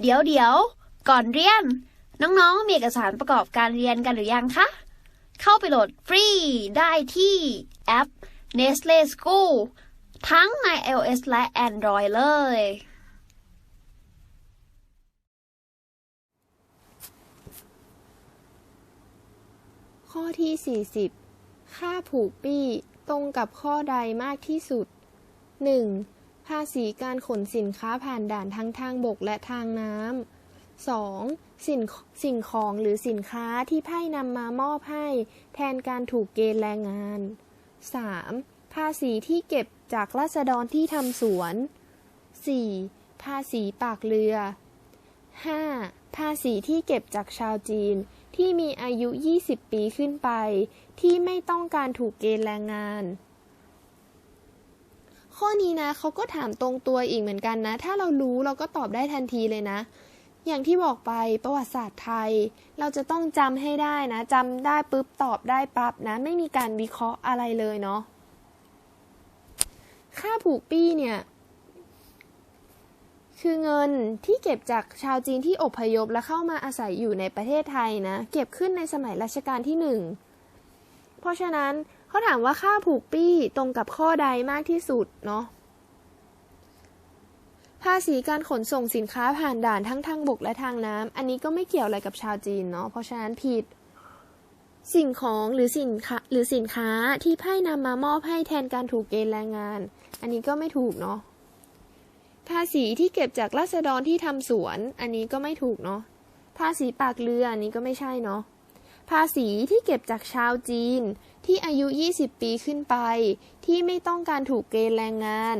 เดี๋ยวเดี๋ยวก่อนเรียน น้องๆ มีเอกสารประกอบการเรียนกันหรือยังคะ เข้าไปโหลดฟรีได้ที่แอป Nestle School ทั้งใน iOS และ Android เลย ข้อที่ 40 ค่าผูกปี้ตรงกับข้อใดมากที่สุด 1. ภาษีการขนสินค้าผ่านด่านทั้งทางบกและทางน้ำ 2. สิ่งสิ่งของหรือสินค้าที่ไพ่นำมามอบให้ แทนการถูกเกณฑ์แรงงาน 3. ภาษีที่เก็บจากราษฎรที่ทำสวน 4. ภาษีปากเรือ 5. ภาษีที่เก็บจากชาวจีนที่มีอายุ 20 ปีขึ้นไป ที่ไม่ต้องการถูกเกณฑ์แรงงาน ข้อนี้นะเขาก็ถามตรงตัวอีกเหมือนกันนะ ถ้าเรารู้เราก็ตอบได้ทันทีเลยนะ อย่างที่บอกไปประวัติศาสตร์ไทย เราจะต้องจำให้ได้นะจำได้ปุ๊บตอบได้ปั๊บนะ ไม่มีการวิเคราะห์อะไรเลยเนาะค่าผูกปี้เนี่ยคือเงินที่เก็บจากชาวจีนที่อพยพและเข้ามาอาศัยอยู่ในประเทศไทยนะ เก็บขึ้นในสมัยรัชกาลที่หนึ่งเพราะฉะนั้น เขาถามว่าค่าผูกปี้ตรงกับข้อใดมากที่สุดเนาะภาษีการขนส่งสินค้าผ่านด่านทั้งทางบกและทางน้ำอันนี้ก็ไม่เกี่ยวอะไรกับชาวจีนเนาะเพราะฉะนั้นผิด สิ่งของหรือสินค้าหรือสินค้าที่ไพ่นำมามอบให้แทนการถูกเกณฑ์แรงงาน อันนี้ก็ไม่ถูกเนาะภาษีที่เก็บจากราษฎรที่ทำสวน อันนี้ก็ไม่ถูกเนาะภาษีปากเรืออันนี้ก็ไม่ใช่เนาะ ภาษีที่เก็บจากชาวจีน ที่อายุ 20 ปีขึ้นไป ที่ไม่ต้องการถูกเกณฑ์แรงงาน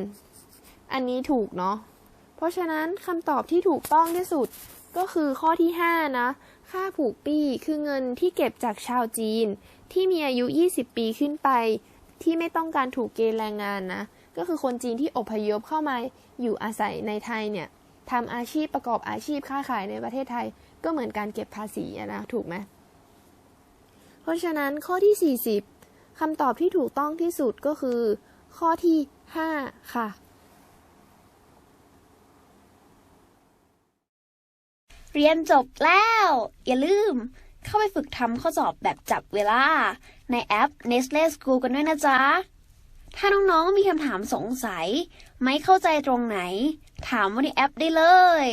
อันนี้ถูกเนาะ เพราะฉะนั้นคำตอบที่ถูกต้องที่สุดก็คือข้อที่ 5 นะ ค่าผูกปี้คือเงินที่เก็บจากชาวจีน ที่มีอายุ 20 ปีขึ้นไป ที่ไม่ต้องการถูกเกณฑ์แรงงานนะ ก็คือคนจีนที่อพยพเข้ามาอยู่อาศัยในไทยเนี่ยทำอาชีพประกอบอาชีพค้าขายในประเทศไทย ก็เหมือนการเก็บภาษีนะ ถูกไหม เพราะฉะนั้นข้อที่ 40คำตอบที่ถูกต้องที่สุดก็คือ ข้อที่ 5 ค่ะ เรียนจบแล้ว อย่าลืมเข้าไปฝึกทำข้อสอบแบบจับเวลา ในแอป Nestle School กันด้วยนะจ๊ะ ถ้าน้องๆมีคำถามสงสัย ไม่เข้าใจตรงไหน ถามว่าในแอปได้เลย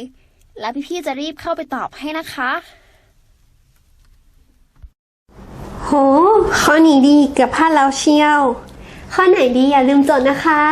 แล้วพี่ๆจะรีบเข้าไปตอบให้นะคะ โห ข้อนี้ดีเกือบพลาดแล้วเชียว ข้อไหนดีอย่าลืมจดนะคะ